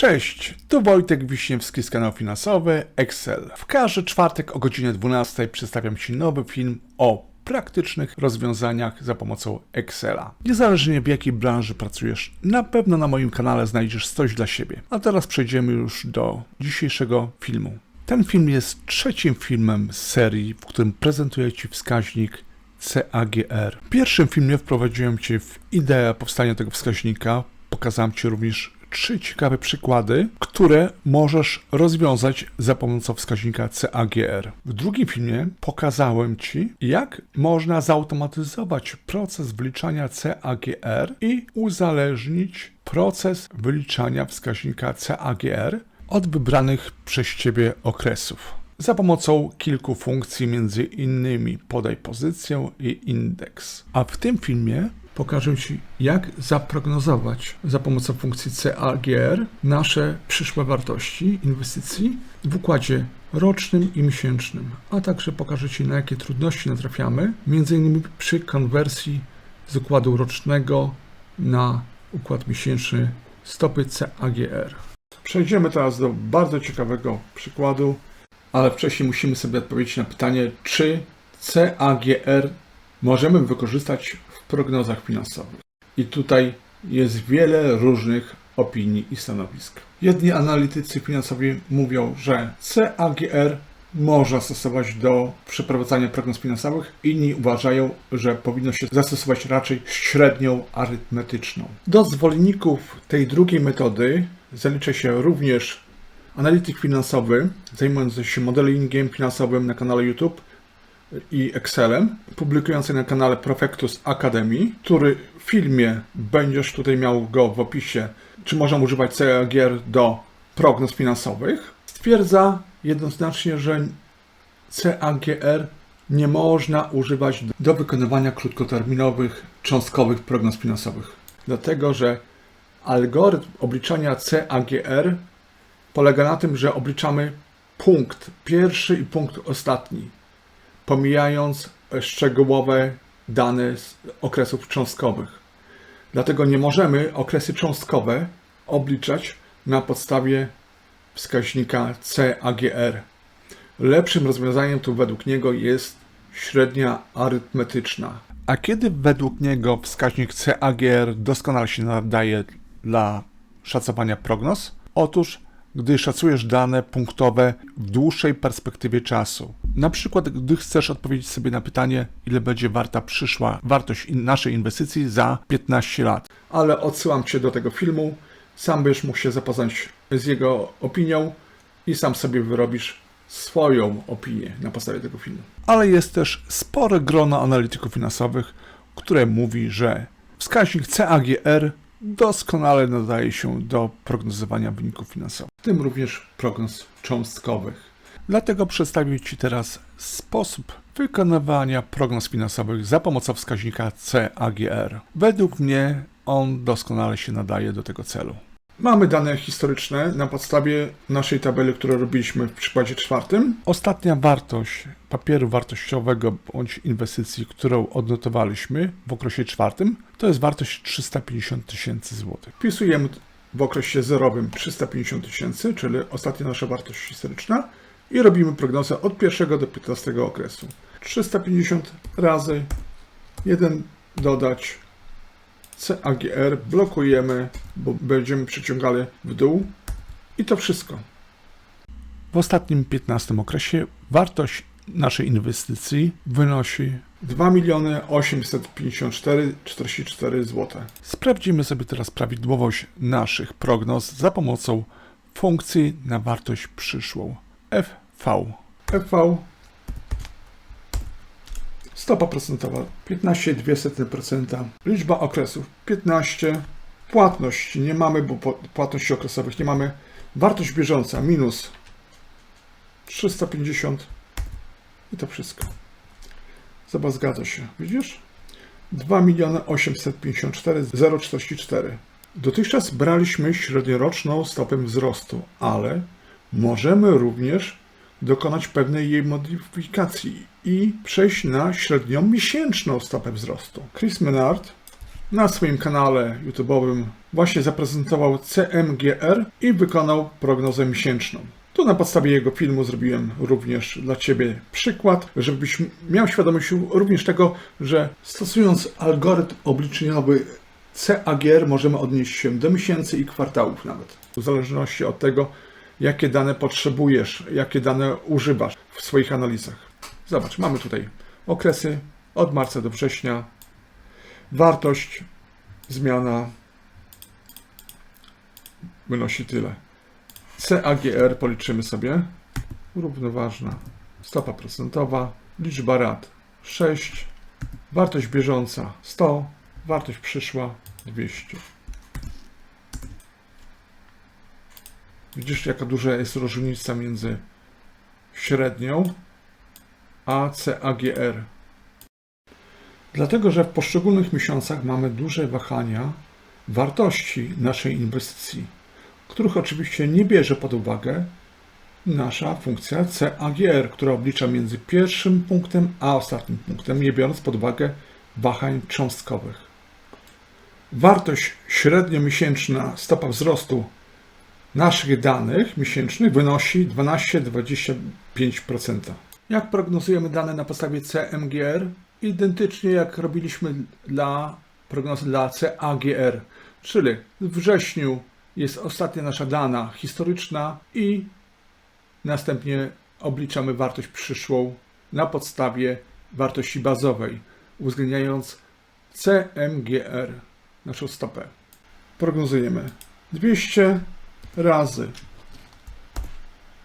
Cześć, tu Wojtek Wiśniewski z kanału Finansowy Excel. W każdy czwartek o godzinie 12 przedstawiam Ci nowy film o praktycznych rozwiązaniach za pomocą Excela. Niezależnie w jakiej branży pracujesz, na pewno na moim kanale znajdziesz coś dla siebie. A teraz przejdziemy już do dzisiejszego filmu. Ten film jest trzecim filmem z serii, w którym prezentuję Ci wskaźnik CAGR. W pierwszym filmie wprowadziłem Cię w ideę powstania tego wskaźnika. Pokazałem Ci również trzy ciekawe przykłady, które możesz rozwiązać za pomocą wskaźnika CAGR. W drugim filmie pokazałem Ci, jak można zautomatyzować proces wyliczania CAGR i uzależnić proces wyliczania wskaźnika CAGR od wybranych przez Ciebie okresów. Za pomocą kilku funkcji, między innymi podaj pozycję i indeks. A w tym filmie pokażę Ci, jak zaprognozować za pomocą funkcji CAGR nasze przyszłe wartości inwestycji w układzie rocznym i miesięcznym, a także pokażę Ci, na jakie trudności natrafiamy, innymi przy konwersji z układu rocznego na układ miesięczny stopy CAGR. Przejdziemy teraz do bardzo ciekawego przykładu, ale wcześniej musimy sobie odpowiedzieć na pytanie, czy CAGR możemy wykorzystać prognozach finansowych. I tutaj jest wiele różnych opinii i stanowisk. Jedni analitycy finansowi mówią, że CAGR można stosować do przeprowadzania prognoz finansowych, inni uważają, że powinno się zastosować raczej średnią arytmetyczną. Do zwolenników tej drugiej metody zalicza się również analityk finansowy zajmujący się modelingiem finansowym na kanale YouTube i Excelem, publikujący na kanale Profectus Academy, który w filmie będziesz tutaj miał go w opisie, czy można używać CAGR do prognoz finansowych, stwierdza jednoznacznie, że CAGR nie można używać do wykonywania krótkoterminowych, cząstkowych prognoz finansowych. Dlatego, że algorytm obliczania CAGR polega na tym, że obliczamy punkt pierwszy i punkt ostatni, pomijając szczegółowe dane z okresów cząstkowych. Dlatego nie możemy okresy cząstkowe obliczać na podstawie wskaźnika CAGR. Lepszym rozwiązaniem tu według niego jest średnia arytmetyczna. A kiedy według niego wskaźnik CAGR doskonale się nadaje dla szacowania prognoz? Otóż gdy szacujesz dane punktowe w dłuższej perspektywie czasu. Na przykład, gdy chcesz odpowiedzieć sobie na pytanie, ile będzie warta przyszła wartość naszej inwestycji za 15 lat. Ale odsyłam Cię do tego filmu, sam będziesz mógł się zapoznać z jego opinią i sam sobie wyrobisz swoją opinię na podstawie tego filmu. Ale jest też spore grono analityków finansowych, które mówi, że wskaźnik CAGR doskonale nadaje się do prognozowania wyników finansowych, w tym również prognoz cząstkowych. Dlatego przedstawię Ci teraz sposób wykonywania prognoz finansowych za pomocą wskaźnika CAGR. Według mnie on doskonale się nadaje do tego celu. Mamy dane historyczne na podstawie naszej tabeli, którą robiliśmy w przykładzie czwartym. Ostatnia wartość papieru wartościowego bądź inwestycji, którą odnotowaliśmy w okresie czwartym, to jest wartość 350 tysięcy złotych. Wpisujemy w okresie zerowym 350 tysięcy, czyli ostatnia nasza wartość historyczna i robimy prognozę od pierwszego do 15 okresu. 350 razy 1 dodać CAGR blokujemy, bo będziemy przeciągali w dół i to wszystko. W ostatnim 15 okresie wartość naszej inwestycji wynosi 2 854 44 zł. Sprawdzimy sobie teraz prawidłowość naszych prognoz za pomocą funkcji na wartość przyszłą FV. FV Stopa procentowa 15,2%. Liczba okresów 15. Płatność nie mamy, bo płatności okresowych nie mamy. Wartość bieżąca minus 350 i to wszystko. Zobacz, zgadza się. Widzisz? 2 854 044. Dotychczas braliśmy średnioroczną stopę wzrostu, ale możemy również dokonać pewnej jej modyfikacji i przejść na średnią miesięczną stopę wzrostu. Chris Menard na swoim kanale YouTube'owym właśnie zaprezentował CMGR i wykonał prognozę miesięczną. Tu na podstawie jego filmu zrobiłem również dla Ciebie przykład, żebyś miał świadomość również tego, że stosując algorytm obliczeniowy CAGR możemy odnieść się do miesięcy i kwartałów nawet. W zależności od tego, jakie dane potrzebujesz, jakie dane używasz w swoich analizach. Zobacz, mamy tutaj okresy od marca do września, wartość, zmiana wynosi tyle. CAGR policzymy sobie. Równoważna stopa procentowa, liczba rat 6, wartość bieżąca 100, wartość przyszła 200. Widzisz, jaka duża jest różnica między średnią a CAGR. Dlatego, że w poszczególnych miesiącach mamy duże wahania wartości naszej inwestycji, których oczywiście nie bierze pod uwagę nasza funkcja CAGR, która oblicza między pierwszym punktem a ostatnim punktem, nie biorąc pod uwagę wahań cząstkowych. Wartość średniomiesięczna stopa wzrostu naszych danych miesięcznych wynosi 12-25%. Jak prognozujemy dane na podstawie CMGR? Identycznie jak robiliśmy dla prognozy dla CAGR, czyli w wrześniu jest ostatnia nasza dana historyczna i następnie obliczamy wartość przyszłą na podstawie wartości bazowej, uwzględniając CMGR, naszą stopę. Prognozujemy 200 razy.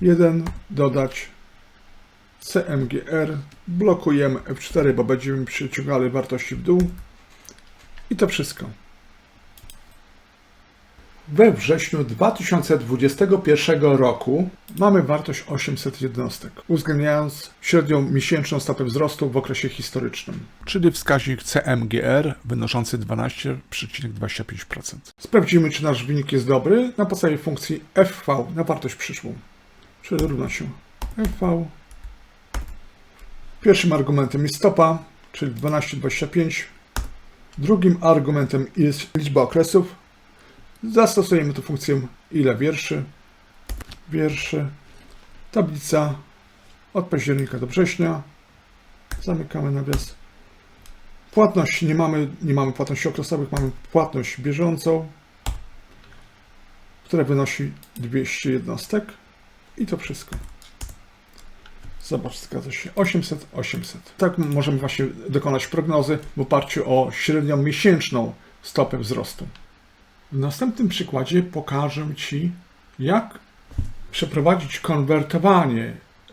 1 dodać CMGR, blokujemy F4, bo będziemy przyciągali wartości w dół. I to wszystko. We wrześniu 2021 roku mamy wartość 800 jednostek, uwzględniając średnią miesięczną stopę wzrostu w okresie historycznym. Czyli wskaźnik CMGR wynoszący 12,25%. Sprawdzimy, czy nasz wynik jest dobry na podstawie funkcji FV na wartość przyszłą. Czyli równa się FV. Pierwszym argumentem jest stopa, czyli 12,25. Drugim argumentem jest liczba okresów, Zastosujemy tu funkcję ile wierszy. Wierszy. Tablica od października do września. Zamykamy nawias. Płatność nie mamy, nie mamy płatności okresowych, mamy płatność bieżącą, która wynosi 200 jednostek. I to wszystko. Zobacz, zgadza się. 800, 800. Tak możemy właśnie dokonać prognozy w oparciu o średnią miesięczną stopę wzrostu. W następnym przykładzie pokażę Ci, jak przeprowadzić konwertowanie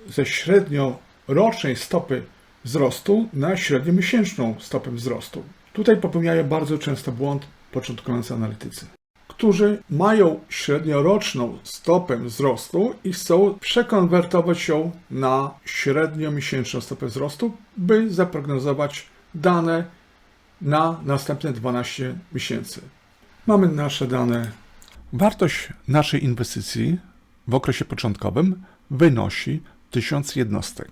ze średniorocznej stopy wzrostu na średniomiesięczną stopę wzrostu. Tutaj popełniają bardzo często błąd początkujący analitycy, którzy mają średnioroczną stopę wzrostu i chcą przekonwertować ją na średniomiesięczną stopę wzrostu, by zaprognozować dane na następne 12 miesięcy. Mamy nasze dane. Wartość naszej inwestycji w okresie początkowym wynosi 1000 jednostek.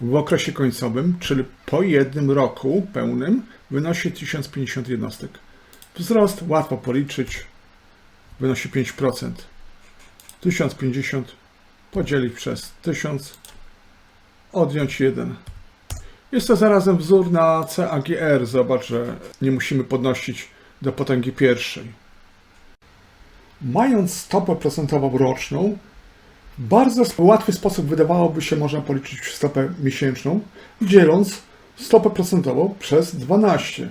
W okresie końcowym, czyli po jednym roku pełnym, wynosi 1050 jednostek. Wzrost łatwo policzyć, wynosi 5%. 1050 podzielić przez 1000, odjąć 1. Jest to zarazem wzór na CAGR. Zobacz, że nie musimy podnosić do potęgi pierwszej. Mając stopę procentową roczną, w bardzo łatwy sposób wydawałoby się można policzyć stopę miesięczną, dzieląc stopę procentową przez 12.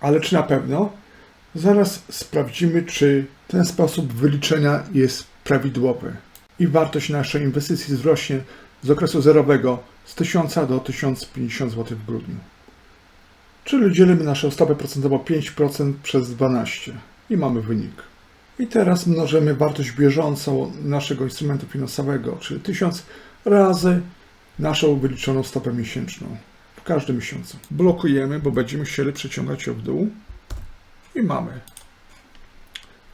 Ale czy na pewno? Zaraz sprawdzimy, czy ten sposób wyliczenia jest prawidłowy i wartość naszej inwestycji wzrośnie z okresu zerowego z 1000 do 1050 zł w grudniu. Czyli dzielimy naszą stopę procentową 5% przez 12 i mamy wynik. I teraz mnożymy wartość bieżącą naszego instrumentu finansowego, czyli 1000 razy naszą wyliczoną stopę miesięczną w każdym miesiącu. Blokujemy, bo będziemy chcieli przeciągać ją w dół i mamy.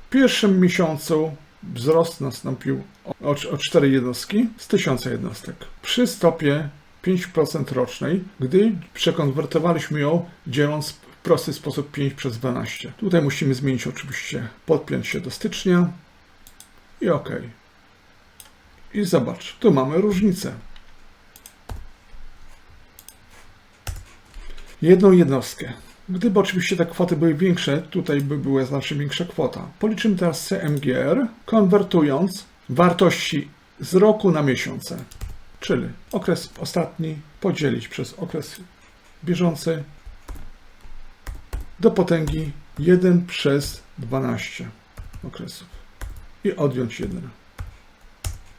W pierwszym miesiącu wzrost nastąpił o, o 4 jednostki z 1000 jednostek. Przy stopie 5% rocznej, gdy przekonwertowaliśmy ją dzieląc prosty sposób 5 przez 12. Tutaj musimy zmienić oczywiście, podpiąć się do stycznia i OK. I zobacz, tu mamy różnicę. Jedną jednostkę. Gdyby oczywiście te kwoty były większe, tutaj by była znacznie większa kwota. Policzymy teraz CMGR, konwertując wartości z roku na miesiące. Czyli okres ostatni podzielić przez okres bieżący do potęgi 1 przez 12 okresów i odjąć 1.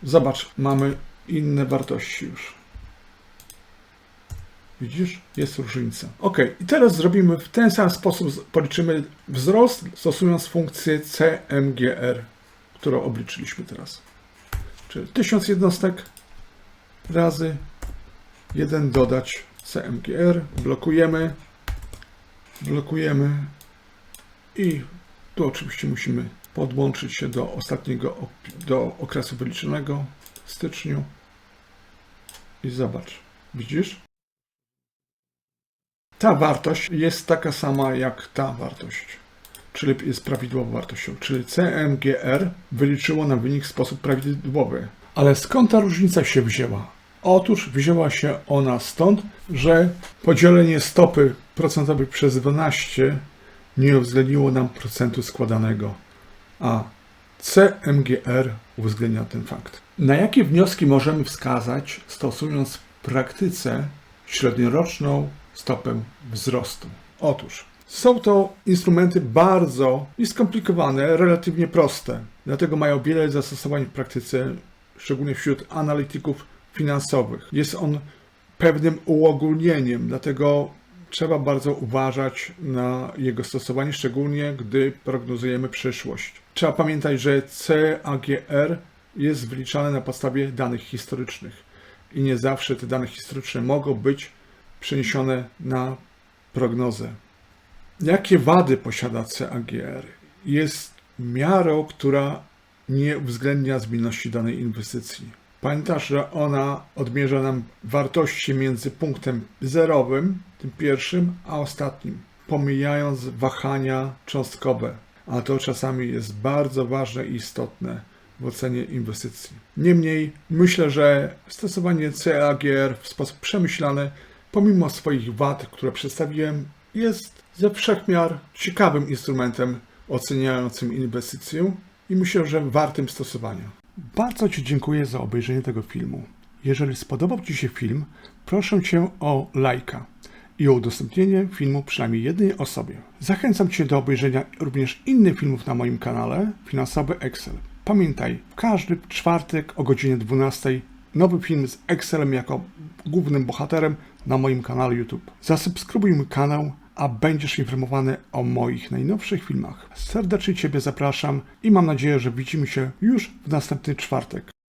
Zobacz, mamy inne wartości już. Widzisz? Jest różnica. Ok, i teraz zrobimy w ten sam sposób, policzymy wzrost stosując funkcję CMGR, którą obliczyliśmy teraz. Czyli 1000 jednostek razy. 1 dodać CMGR, blokujemy, blokujemy. I tu oczywiście musimy podłączyć się do ostatniego, do okresu wyliczonego w styczniu. I zobacz, widzisz? Ta wartość jest taka sama jak ta wartość, czyli jest prawidłową wartością, czyli CMGR wyliczyło nam wynik w sposób prawidłowy. Ale skąd ta różnica się wzięła? Otóż wzięła się ona stąd, że podzielenie stopy procentowej przez 12 nie uwzględniło nam procentu składanego, a CMGR uwzględnia ten fakt. Na jakie wnioski możemy wskazać, stosując w praktyce średnioroczną stopę wzrostu? Otóż są to instrumenty bardzo nieskomplikowane, relatywnie proste, dlatego mają wiele zastosowań w praktyce, szczególnie wśród analityków finansowych. Jest on pewnym uogólnieniem, dlatego trzeba bardzo uważać na jego stosowanie, szczególnie gdy prognozujemy przyszłość. Trzeba pamiętać, że CAGR jest wyliczane na podstawie danych historycznych i nie zawsze te dane historyczne mogą być przeniesione na prognozę. Jakie wady posiada CAGR? Jest miarą, która nie uwzględnia zmienności danej inwestycji. Pamiętasz, że ona odmierza nam wartości między punktem zerowym, tym pierwszym, a ostatnim, pomijając wahania cząstkowe. A to czasami jest bardzo ważne i istotne w ocenie inwestycji. Niemniej myślę, że stosowanie CAGR w sposób przemyślany, pomimo swoich wad, które przedstawiłem, jest ze wszechmiar ciekawym instrumentem oceniającym inwestycję i myślę, że wartym stosowania. Bardzo Ci dziękuję za obejrzenie tego filmu. Jeżeli spodobał Ci się film, proszę Cię o lajka i o udostępnienie filmu przynajmniej jednej osobie. Zachęcam Cię do obejrzenia również innych filmów na moim kanale Finansowy Excel. Pamiętaj, w każdy czwartek o godzinie 12 nowy film z Excelem jako głównym bohaterem na moim kanale YouTube. Zasubskrybuj mój kanał, a będziesz informowany o moich najnowszych filmach. Serdecznie Ciebie zapraszam i mam nadzieję, że widzimy się już w następny czwartek.